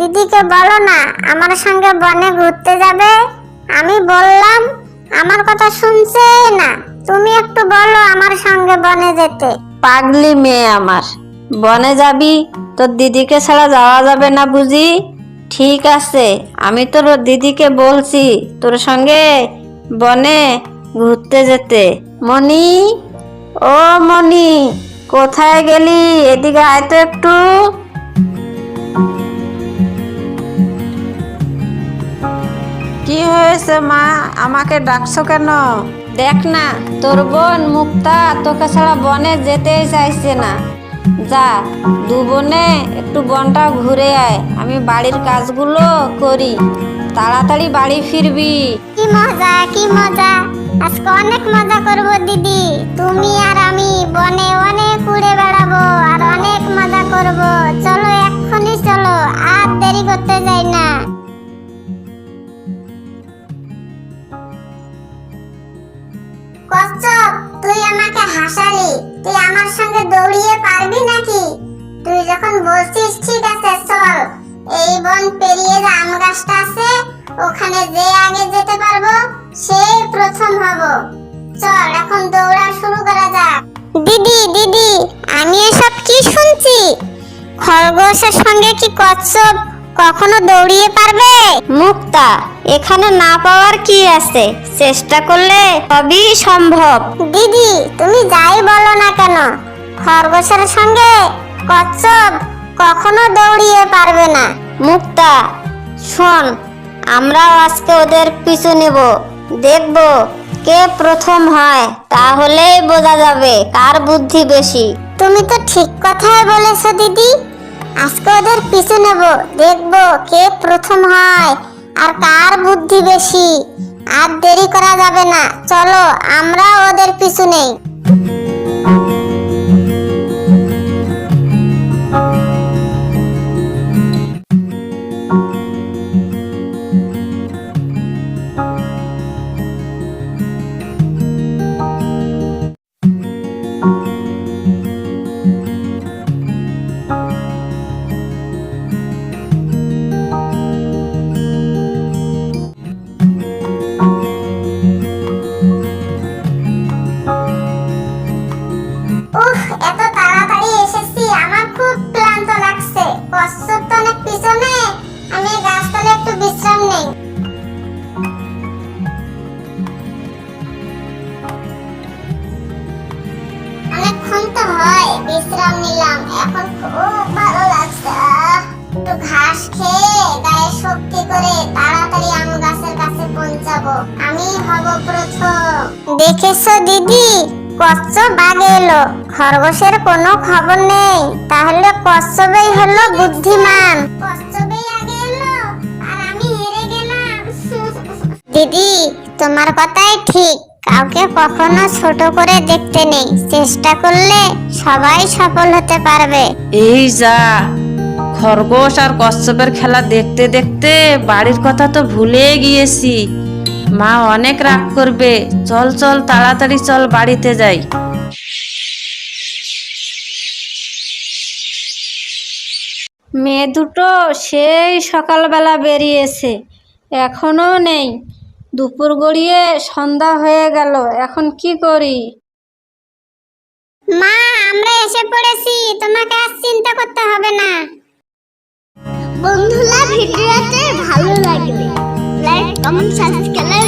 দিদিকে বলো না, আমার সঙ্গে বনে ঘুরতে যাবে? আমি বললাম, আমার কথা শুনছে না, তুমি একটু বলো আমার সঙ্গে বনে যেতে। পাগলি মেয়ে আমার, বনে যাবি, তোর দিদিকে ছাড়া যাওয়া যাবে না বুঝি? ঠিক আছে, আমি তোর দিদিকে বলছি, তোর সঙ্গে বনে ঘুরতে যেতে। মনি ও মনি কোথায় গেলি? এদিকে আয় তো একটু। হয়েছে, মা? আমাকে ডাকছো কেন? দেখ না, তোর বোন মুক্তা তোকে ছাড়া বনে যেতেই চাইছে না। যা, দু বনে একটু বনটা ঘুরে আয়। আমি বাড়ির কাজগুলো করি। তাড়াতাড়ি বাড়ি ফিরবি। কি মজা কি মজা। আজকে অনেক মজা করব, দিদি। তুমি আর আমি বনে আমাকে তুই আমার সঙ্গে দৌড়িয়ে পারবি নাকি? তুই যখন বলছিস, ঠিক আছে, চল। এই বন পেরিয়ে যে আম গাছটা আছে, ওখানে যে আগে যেতে পারব, সেই প্রথম হব। চল, এখন দৌড়া শুরু করা যাক। দিদি দিদি, আমি এসব কি শুনছি? খরগোশের সঙ্গে কি কচ্ছপ কখনো দৌড়িয়ে পারবে? মুক্তা এখানে না পাওয়ার কি আছে? চেষ্টা করলে সবই সম্ভব। দিদি তুমি যাই বলো না কেন? খরগোশের সঙ্গে কচ্ছপ কখনো দৌড়িয়ে পারবে না। মুক্তা শোন আমরাও আজকে ওদের পিছু নেব। দেখব কে প্রথম হয় তাহলেই বোঝা যাবে কার বুদ্ধি বেশি। তুমি তো ঠিক কথাই বলেছ দিদি। আজকে ওদের পিছু নেব, দেখব কে প্রথম হয় আর কার বুদ্ধি বেশি। আর দেরি করা যাবে না, চলো আমরা ওদের পিছু নেই। উফ এত তাড়াতাড়ি এসেছি, আমার খুব ক্লান্ত লাগছে। কচ্ছপ তো অনেক পিছনে, আমি গাছতলে একটু বিশ্রাম নেই। অনেকক্ষণ তো হয়, বিশ্রাম নিলাম, এখন খুব ভালো লাগছে। একটু ঘাস খেয়ে গায়ে শক্তি করে তাড়াতাড়ি আম গাছের কাছে পৌঁছাবো। আমি হব প্রথম। দেখেছ দিদি? কচ্ছপ আগে এলো। খরগোশের কোনো খবর নেই। তাহলে কচ্ছপই হলো বুদ্ধিমান। কচ্ছপই আগে এলো আর আমি হেরে গেলাম। দিদি তোমার কথাই ঠিক। কাউকে কখনো ছোট করে দেখতে নেই। চেষ্টা করলে সবাই সফল হতে পারবে। এই যা খরগোশ আর কচ্ছপের খেলা দেখতে দেখতে বাড়ির কথা তো ভুলে গিয়েছি। মা অনেক রাগ করবে। চল চল তাড়াতাড়ি চল বাড়িতে যাই। মেয়ে দুটো সেই সকালবেলা বেরিয়েছে। এখনও নেই। দুপুর গড়িয়ে সন্ধ্যা হয়ে গেল। এখন কি করি? মা আমরা এসে পড়েছি। তোমাকে আর চিন্তা করতে হবে না। বন্ধুরা ভিডিওতে ভালো লাগলে লাইক কমেন্ট সাবস্ক্রাইব